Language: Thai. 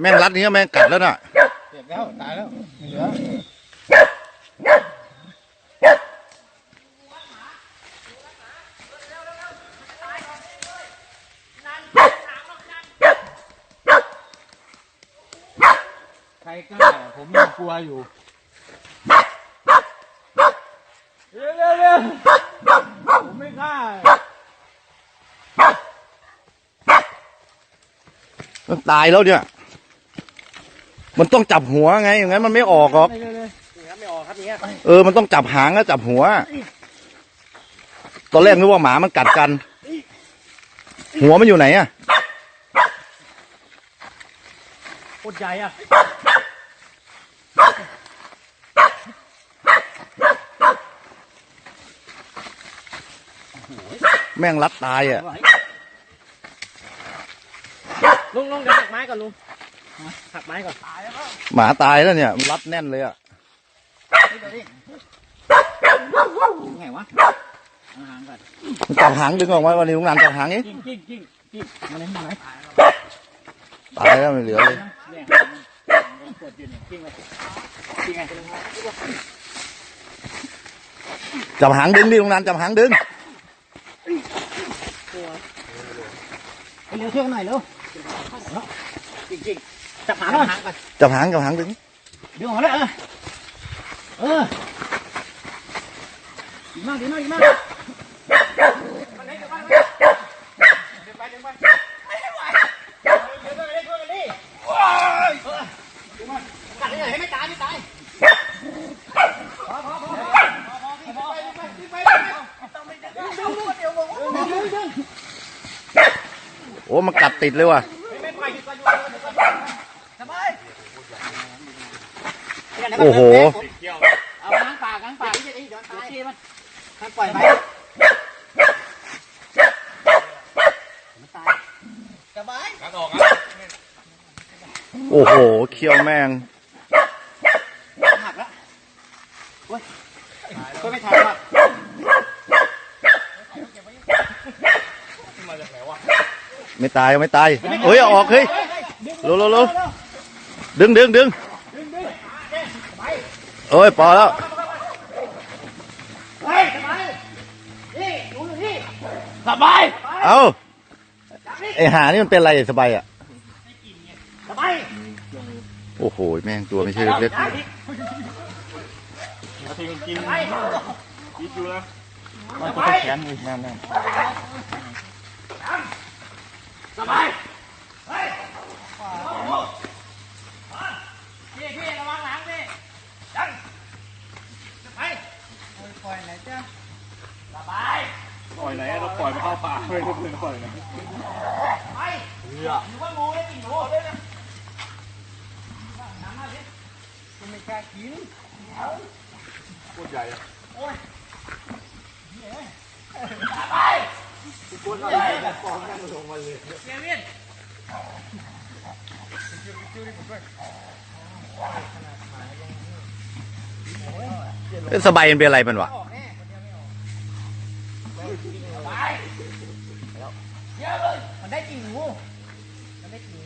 แม่งรัดนี้แม่งกัดแล้วน่ะเจ็บแล้วตายแล้วไม่เหลือใครกล้าผมยังกลัวอยู่เร็วเร็วเร็วผมไม่กล้ามันตายแล้วเนี่ย มันต้องจับหัวไงอย่างนั้นมันไม่ออกหรอกเร็วเร็วนี่ครับไม่ออกครับเนี้ยเออมันต้องจับหางแล้วจับหัว ตอนแรกนึกว่าหมามันกัดกัน หัวมันอยู่ไหนอะโคตรใหญ่อะแม่งรัดตายอะลุงลุงเดี๋ยวหักไม้ก่อนลุง หักไม้ก่อนตายแล้วหมาตายแล้วเนี่ยมันรัดแน่นเลยอะนี่เดี๋ยวดิไงวะเอาหางก่อนมันจับหางดึงออกมาวันนี้ลุงนันจับหางนี้กิ้งกิ้งกิ้งกิ้งมาไหนมาไหนตายแล้วไม่เหลือเลยเนี่ยมันปวดอยู่เนี่ยกิ้งไปกิ้งไงจับหางดึงดิลุงนันจับหางดึงไปเร็วช่วยกันหน่อยเร็วกิ้งกิ้ง จับหางหน่อยก่อนจับหางจับหางดึงดึงออกมาเลยเออเออดีมากดีมากดีมากกัดเลยให้ไม่ตายไม่ตายโอ้มันกัดติดเลยว่ะ โอ้โหเอาล้างปากล้างปากไม่ใช่ดิเดี๋ยวตายมันมันปล่อยไปมันตายสบายโอ้โหเคี้ยวแม่งหักแล้วเว้ยก็ไม่ทันว่ะไม่ตายไม่ตายเฮ้ยเอาออกเฮ้ยเร็วเร็วเร็วดึงดึงดึง เอ้ยพอแล้วเฮ้ยสบายนี่ดูอยู่นี่สบายเอาไอหานี่มันเป็นอะไรสบายอะสบายโอ้โหแม่งตัวไม่ใช่เล็กมันก็แขนนั่นนั่นสบายเฮ้ยพี่พี่ระวังหลังพี่ดันไปปล่อยไหนจ้ะสบาย ปล่อยไหนอะ เข้าป่าไม่รู้เลยปล่อยไหนไปหรือว่างูได้กินหนูด้วยนะน้ำมาสิมันไม่กล้ากินโคตรใหญ่อะเซเว่นเอ้ยสบายมันเป็นอะไรมันวะ ไปเยอะเลยมันได้กินงูมันได้กิน